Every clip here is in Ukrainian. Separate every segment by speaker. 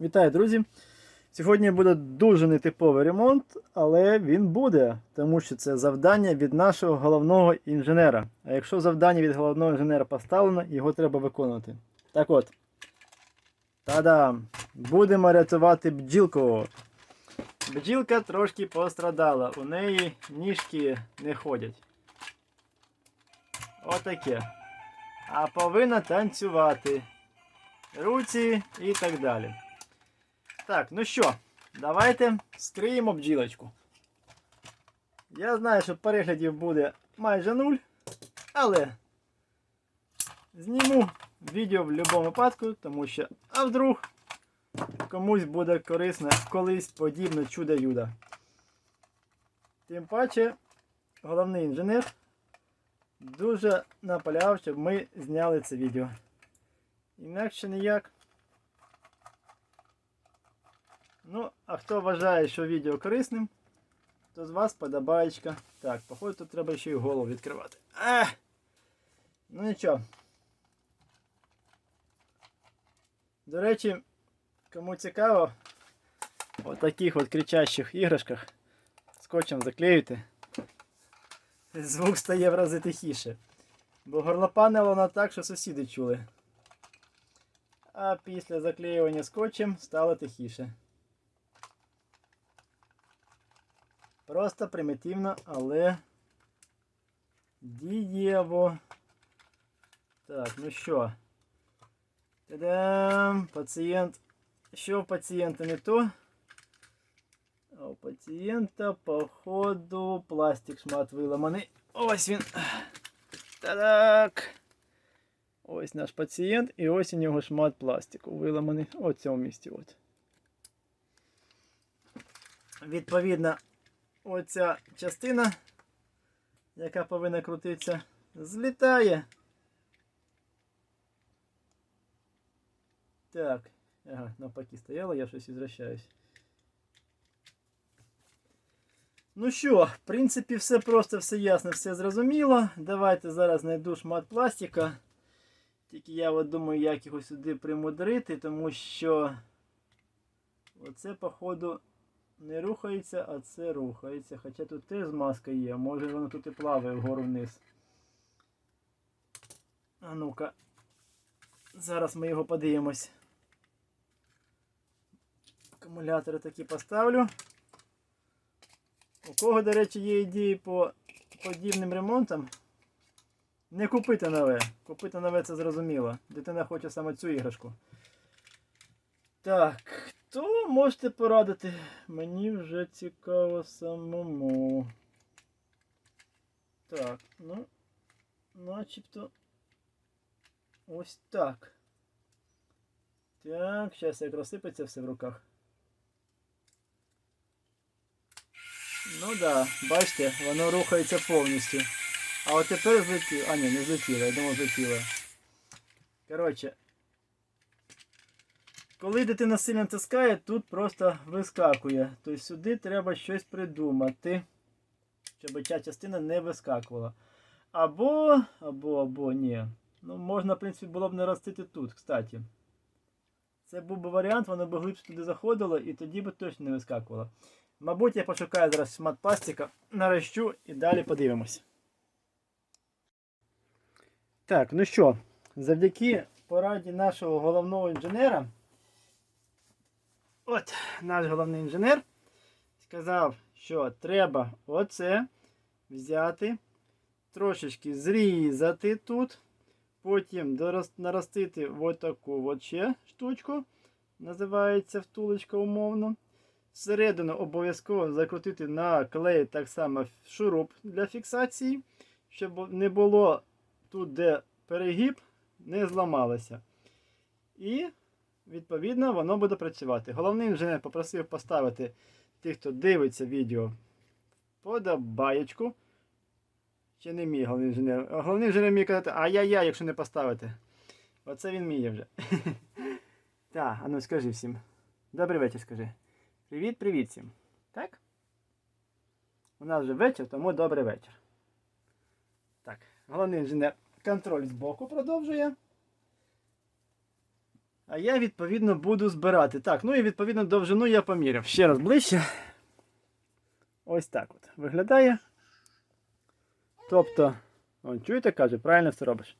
Speaker 1: Вітаю, друзі! Сьогодні буде дуже нетиповий ремонт, але він буде, тому що це завдання від нашого головного інженера. А якщо завдання від головного інженера поставлено, його треба виконувати. Так от. Та-дам! Будемо рятувати бджілку. Бджілка трошки пострадала, у неї ніжки не ходять. Отаке. А повинна танцювати. Руці і так далі. Так, ну що, давайте скриємо бджілочку. Я знаю, що переглядів буде майже нуль, але зніму відео в будь-якому випадку, тому що, а вдруг комусь буде корисно колись подібне чудо-юдо. Тим паче, головний інженер дуже наполягав, щоб ми зняли це відео. Інакше ніяк. Ну, а хто вважає, що відео корисним, то з вас подобаєчка. Так, походу тут треба ще й голову відкривати. Ах! Ну нічого. До речі, кому цікаво, в таких от кричащих іграшках скотчем заклеюйте. Звук стає в рази тихіше. Бо горлопанило воно так, що сусіди чули. А після заклеювання скотчем стало тихіше. Просто примітивно, але дієво. Так, ну що? Та-дам! Пацієнт. Що в пацієнта не то? А у пацієнта, походу, пластик шмат виламаний. Ось він. Та-дак! Ось наш пацієнт і ось у нього шмат пластику виламаний у цьому місці. От. Відповідно, оця частина, яка повинна крутитися, злітає. Так, ага, навпаки стояло, я щось ізвращаюсь. Ну що, в принципі, все просто, все ясно, все зрозуміло. Давайте зараз знайду шмат пластика. Тільки я от думаю, як його сюди примудрити, тому що оце, походу, не рухається, а це рухається. Хоча тут теж змазка є, може воно тут і плаває вгору вниз. А ну-ка. Зараз ми його подивимось. Акумулятори такі поставлю. У кого, до речі, є ідеї по подібним ремонтам? Не купити нове. Купити нове це зрозуміло. Дитина хоче саме цю іграшку. Так, то можете порадити. Мені вже цікаво самому. Так, ну, начебто ось так. Так, зараз як розсипеться все в руках. Ну да, бачите, воно рухається повністю. А от тепер злетіло. А ні, не злетіло, я думав злетіло. Коротше. Коли дитина сильно тискає, тут просто вискакує. Тобто сюди треба щось придумати, щоб ця частина не вискакувала. Або, або, або, ні. Ну, можна, в принципі, було б не ростити тут, кстати. Це був би варіант, воно б глибше туди заходило і тоді б точно не вискакувало. Мабуть, я пошукаю зараз шмат пластика, нарощу і далі подивимось. Так, ну що, завдяки пораді нашого головного інженера. От наш головний інженер сказав, що треба оце взяти, трошечки зрізати тут, потім наростити ось таку от ще штучку, називається втулочка умовно. Всередину обов'язково закрутити на клей так само шуруп для фіксації, щоб не було тут, де перегиб, не зламалося. І, відповідно, воно буде працювати. Головний інженер попросив поставити тих, хто дивиться відео, подобаєчку. Ще не мій головний інженер. Головний інженер міг казати, ай-яй-яй, якщо не поставити. Оце він вміє вже. Так, а ну скажи всім. Добрий вечір, скажи. Привіт, привіт всім. Так? У нас вже вечір, тому добрий вечір. Так, головний інженер контроль з боку продовжує. А я, відповідно, буду збирати. Так, ну і відповідно довжину я поміряв. Ще раз ближче. Ось так от виглядає. Тобто, он, чуєте, каже, правильно все робиш.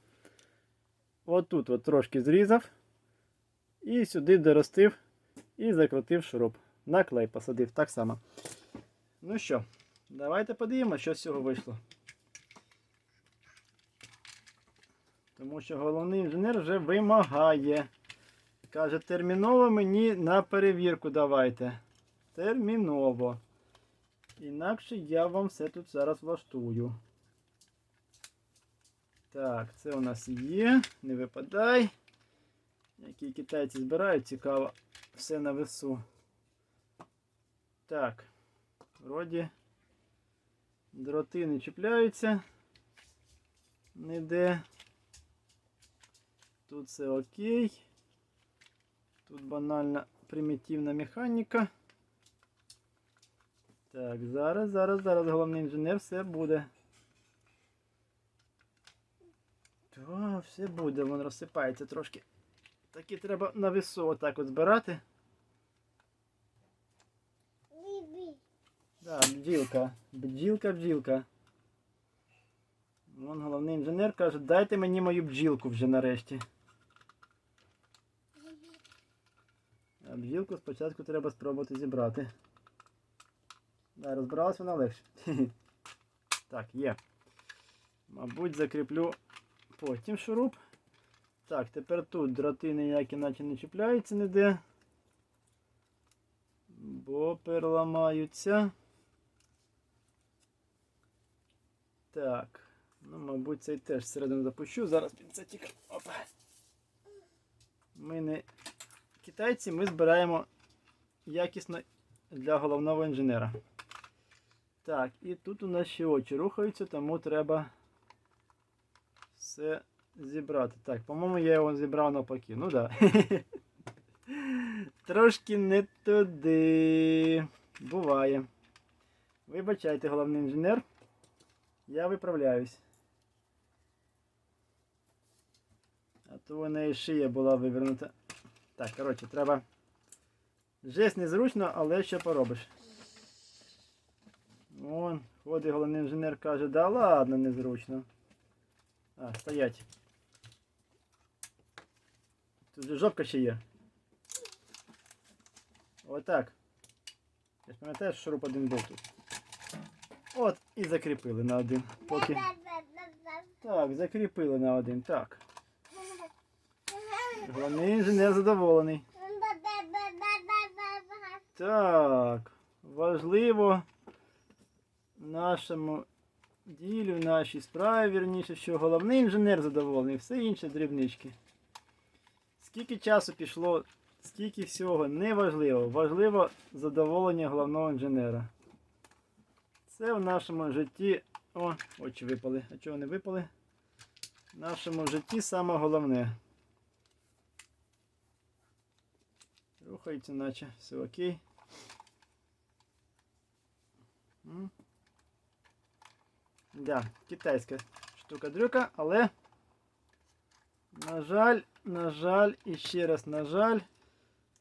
Speaker 1: Отут от трошки зрізав. І сюди доростив і закрутив шуруп. На клей посадив так само. Ну що, давайте подивимося, що з цього вийшло. Тому що головний інженер вже вимагає. Каже, терміново мені на перевірку давайте. Терміново. Інакше я вам все тут зараз влаштую. Так, це у нас є. Не випадай. Які китайці збирають, цікаво. Все на весу. Так. Вроді дроти не чіпляються. Ніде. Тут все окей. Тут банальна примітивна механіка. Так, зараз, зараз, зараз головний інженер все буде. То, все буде, воно розсипається трошки. Так і треба на весу отак от збирати.
Speaker 2: Бібі.
Speaker 1: Да, бджілка. Бджілка, бджілка. Вон головний інженер каже, дайте мені мою бджілку вже нарешті. А спочатку треба спробувати зібрати. Да, розбиралась вона легше. Так, є. Мабуть, закріплю потім шуруп. Так, тепер тут дроти ніякі наче не чіпляються ніде. Бо переламаються. Так. Ну, мабуть, цей теж всередину запущу. Зараз пінцетик. Опа. Ми не китайці, ми збираємо якісно для головного інженера. Так, і тут у нас ще очі рухаються, тому треба все зібрати. Так, по-моєму, я його зібрав навпаки. Ну так. Да. Трошки не туди. Буває. Вибачайте, головний інженер. Я виправляюсь. А то у неї шия була вивернута. Так, коротше, треба. Жесть незручно, але що поробиш. Вон, ходить головний інженер каже, да ладно, незручно. А, стоять. Тут же жопка ще є. Отак. Я ж пам'ятаю, що шуруп один був тут. От, і закріпили на один. Поки. Так, закріпили на один. Так. Головний інженер задоволений. Так. Важливо в нашому ділі, в нашій справі, вірніше, що головний інженер задоволений, все інше дрібнички. Скільки часу пішло, скільки всього, неважливо. Важливо задоволення головного інженера. Це в нашому житті. О, очі випали. А чого не випали? В нашому житті саме головне. Рухається, наче все окей. М. Да, китайська штука-дрюка, але, на жаль, на жаль, і ще раз, на жаль,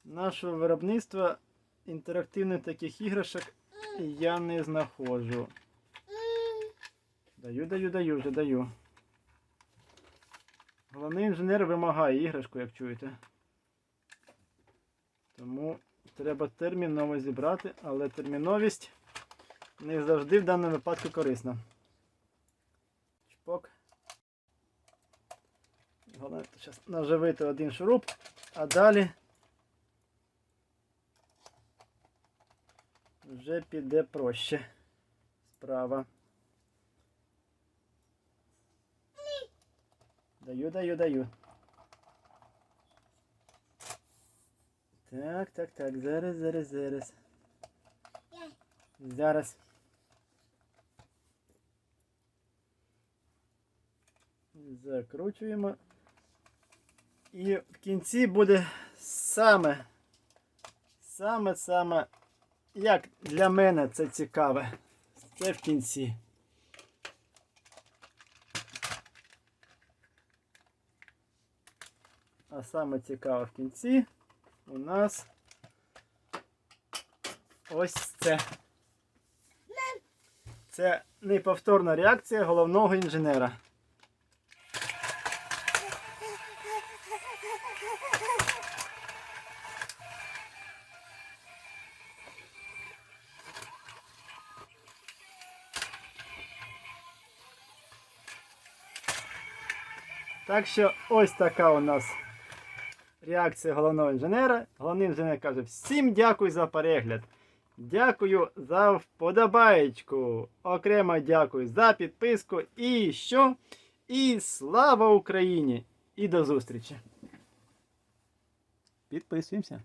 Speaker 1: нашого виробництва інтерактивних таких іграшок я не знаходжу. Даю, даю, даю, вже даю. Головний інженер вимагає іграшку, як чуєте. Тому треба терміново зібрати, але терміновість не завжди в даному випадку корисна. Чпок. Головне зараз наживити один шуруп, а далі вже піде проще справа. Даю, даю, даю. Так, так, так, зараз, зараз, зараз. Зараз. Закручуємо. І в кінці буде саме, саме, саме, як для мене це цікаве. Це в кінці. А саме цікаве в кінці у нас ось це. Це неповторна реакція головного інженера. Так що ось така у нас реакція головного інженера. Головний інженер каже: всім дякую за перегляд. Дякую за вподобаєчку. Окремо дякую за підписку. І що? І слава Україні! І до зустрічі! Підписуємося.